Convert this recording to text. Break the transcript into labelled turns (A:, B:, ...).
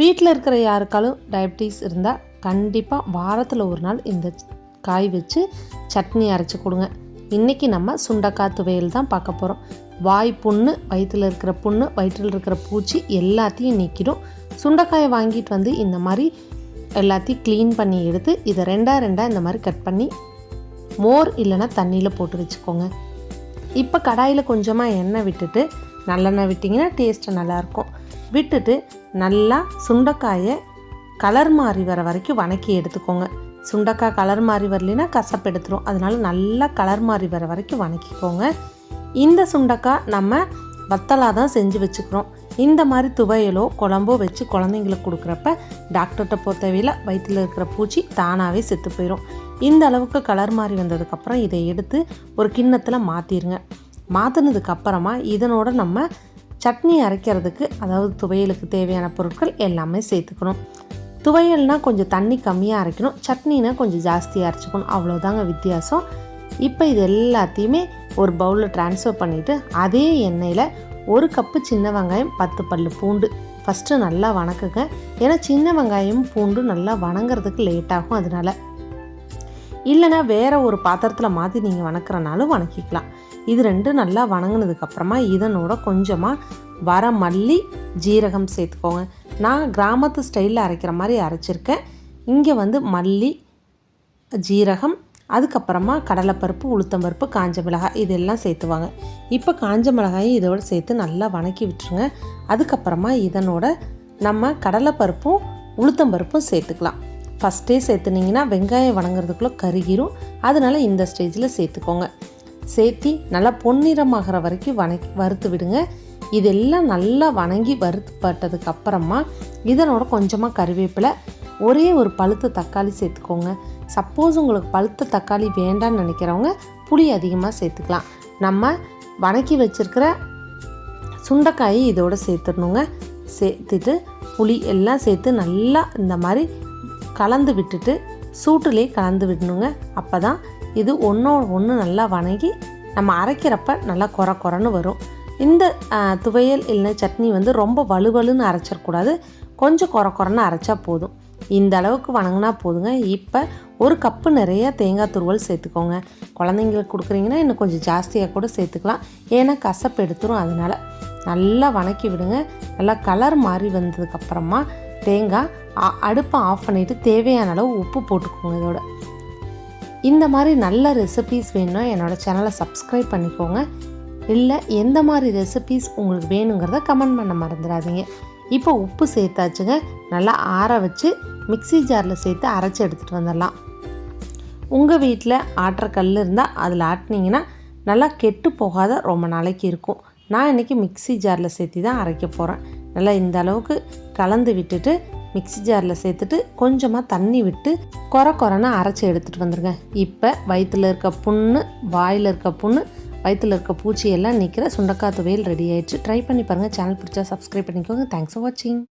A: வீட்டில் இருக்கிற யாருக்காலும் டயபிட்டிஸ் இருந்தால் கண்டிப்பாக வாரத்தில் ஒரு நாள் இந்த காய் வச்சு சட்னி அரைச்சி கொடுங்க. இன்றைக்கி நம்ம சுண்டக்காய் துவையல் தான் பார்க்க போகிறோம் வாய் புண்ணு வயிற்றில் இருக்கிற புண்ணு வயிற்றில் இருக்கிற பூச்சி எல்லாத்தையும் நீக்கிடும். சுண்டைக்காயை வாங்கிட்டு வந்து இந்த மாதிரி எல்லாத்தையும் க்ளீன் பண்ணி எடுத்து இதை ரெண்டாக ரெண்டாக இந்த மாதிரி கட் பண்ணி மோர் இல்லைன்னா தண்ணியில் போட்டு வச்சுக்கோங்க. இப்போ கடாயில் கொஞ்சமாக எண்ணெய் விட்டுட்டு நல்லெண்ணெய் விட்டிங்கன்னா டேஸ்ட்டு நல்லாயிருக்கும். விட்டுட்டு நல்லா சுண்டைக்காயை கலர் மாறி வர வரைக்கும் வணக்கி எடுத்துக்கோங்க. சுண்டைக்காய் கலர் மாறி வரலைன்னா கசப்பு எடுத்துரும். அதனால நல்லா கலர் மாறி வர வரைக்கும் வணக்கிக்கோங்க. இந்த சுண்டைக்காய் நம்ம வத்தலாக தான் செஞ்சு வச்சுக்கிறோம். இந்த மாதிரி துவையலோ குழம்போ வச்சு குழந்தைங்களுக்கு கொடுக்குறப்ப டாக்டர்கிட்ட பொறுத்தவையில் வயிற்றில் இருக்கிற பூச்சி தானாகவே செத்து போயிடும் இந்த அளவுக்கு கலர் மாறி வந்ததுக்கப்புறம் இதை எடுத்து ஒரு கிண்ணத்தில் மாற்றிடுங்க மாற்றினதுக்கப்புறமா இதனோட நம்ம சட்னி அரைக்கிறதுக்கு அதாவது துவையலுக்கு தேவையான பொருட்கள் எல்லாமே சேர்த்துக்கணும். துவையல்னால் கொஞ்சம் தண்ணி கம்மியாக அரைக்கணும் சட்னினா கொஞ்சம் ஜாஸ்தியாக அரைச்சிக்கணும். அவ்வளோதாங்க வித்தியாசம். இப்போ இது எல்லாத்தையுமே ஒரு பவுலில் ட்ரான்ஸ்ஃபர் பண்ணிவிட்டு அதே எண்ணெயில் ஒரு கப்பு சின்ன வெங்காயம் பத்து பல் பூண்டு. ஃபஸ்ட்டு நல்லா வணக்குங்க. ஏன்னா சின்ன வெங்காயம் பூண்டு நல்லா வணங்குறதுக்கு லேட் ஆகும் அதனால. இல்லைனா வேறு ஒரு பாத்திரத்தில் மாற்றி நீங்கள் வணக்கிறனாலும் வணக்கிக்கலாம். இது ரெண்டும் நல்லா வணங்கினதுக்கப்புறமா இதனோட கொஞ்சமாக வர மல்லி ஜீரகம் சேர்த்துக்கோங்க. நான் கிராமத்து ஸ்டைலில் அரைக்கிற மாதிரி அரைச்சிருக்கேன். இங்கே வந்து மல்லி ஜீரகம் அதுக்கப்புறமா கடலைப்பருப்பு உளுத்தம்பருப்பு காஞ்ச மிளகாய் இதெல்லாம் சேர்த்துவாங்க. இப்போ காஞ்ச மிளகாயும் இதோடு சேர்த்து நல்லா வணக்கி விட்டுருங்க. அதுக்கப்புறமா இதனோட நம்ம கடலைப்பருப்பும் உளுத்தம்பருப்பும் சேர்த்துக்கலாம். ஃபஸ்ட்டே சேர்த்துனிங்கன்னா வெங்காயம் வணங்குறதுக்குள்ளே கருகிரும். அதனால் இந்த ஸ்டேஜில் சேர்த்துக்கோங்க. சேர்த்தி நல்லா பொன்னிறமாகிற வரைக்கும் வணக்கி வறுத்து விடுங்க. இதெல்லாம் நல்லா வணங்கி வறுத்துப்பட்டதுக்கு அப்புறமா இதனோட கொஞ்சமாக கருவேப்பிலை ஒரே ஒரு பழுத்த தக்காளி சேர்த்துக்கோங்க. சப்போஸ் உங்களுக்கு பழுத்த தக்காளி வேண்டான்னு நினைக்கிறவங்க புளி அதிகமாக சேர்த்துக்கலாம். நம்ம வணக்கி வச்சுருக்கிற சுண்டைக்காயை இதோட சேர்த்துடணுங்க. சேர்த்துட்டு புளி எல்லாம் சேர்த்து நல்லா இந்த மாதிரி கலந்து விட்டுட்டு சூட்டுலேயே கலந்து விடணுங்க. அப்போ தான் இது ஒன்றோட ஒன்று நல்லா வணங்கி நம்ம அரைக்கிறப்ப நல்லா குற குறன்னு வரும். இந்த துவையல் இல்லை சட்னி வந்து ரொம்ப வலுவலுன்னு அரைச்சிடக்கூடாது கொஞ்சம் குற குறன்னு அரைச்சா போதும். இந்த அளவுக்கு வணங்கினா போதுங்க. இப்போ ஒரு கப்பு நிறைய தேங்காய் துருவல் சேர்த்துக்கோங்க. குழந்தைங்களுக்கு கொடுக்குறீங்கன்னா இன்னும் கொஞ்சம் ஜாஸ்தியாக கூட சேர்த்துக்கலாம். ஏன்னா கசப்பு எடுத்துரும் அதனால். நல்லா வணக்கி விடுங்க. நல்லா கலர் மாறி வந்ததுக்கப்புறமா தேங்காய் அடுப்பை ஆஃப் பண்ணிவிட்டு தேவையான அளவு உப்பு போட்டுக்கோங்க இதோட. இந்த மாதிரி நல்ல ரெசிபீஸ் வேணும்னா என்னோடய சேனலை சப்ஸ்கிரைப் பண்ணிக்கோங்க. இல்லை எந்த மாதிரி ரெசிபீஸ் உங்களுக்கு வேணுங்கிறத கமெண்ட் பண்ண மறந்துடாதீங்க. இப்போ உப்பு சேர்த்தாச்சுங்க. நல்லா ஆற வச்சு மிக்சி ஜாரில் சேர்த்து அரைச்சி எடுத்துகிட்டு வந்துடலாம். உங்கள் வீட்டில் ஆட்டுற கல் இருந்தால் அதில் ஆட்டினீங்கன்னா நல்லா கெட்டு போகாத ரொம்ப நாளைக்கு இருக்கும். நான் இன்றைக்கி மிக்சி ஜாரில் சேர்த்து தான் அரைக்க போகிறேன் நல்லா இந்த அளவுக்கு கலந்து விட்டுட்டு மிக்சி ஜாரில் சேர்த்துட்டு கொஞ்சமாக தண்ணி விட்டு கொர குறைன்னு அரைச்சி எடுத்துகிட்டு வந்துடுங்க இப்போ வயிற்றில் இருக்க புண்ணு வாயில் இருக்க புண்ணு வயிற்றில் இருக்க பூச்சி எல்லாம் நிற்கிற சுண்டக்காய் துவையல் ரெடி ஆயிடுச்சு. ட்ரை பண்ணி பாருங்கள் சேனல் பிடிச்சா சப்ஸ்கிரைப் பண்ணிக்கோங்க. தேங்க்ஸ் ஃபார் வாட்சிங்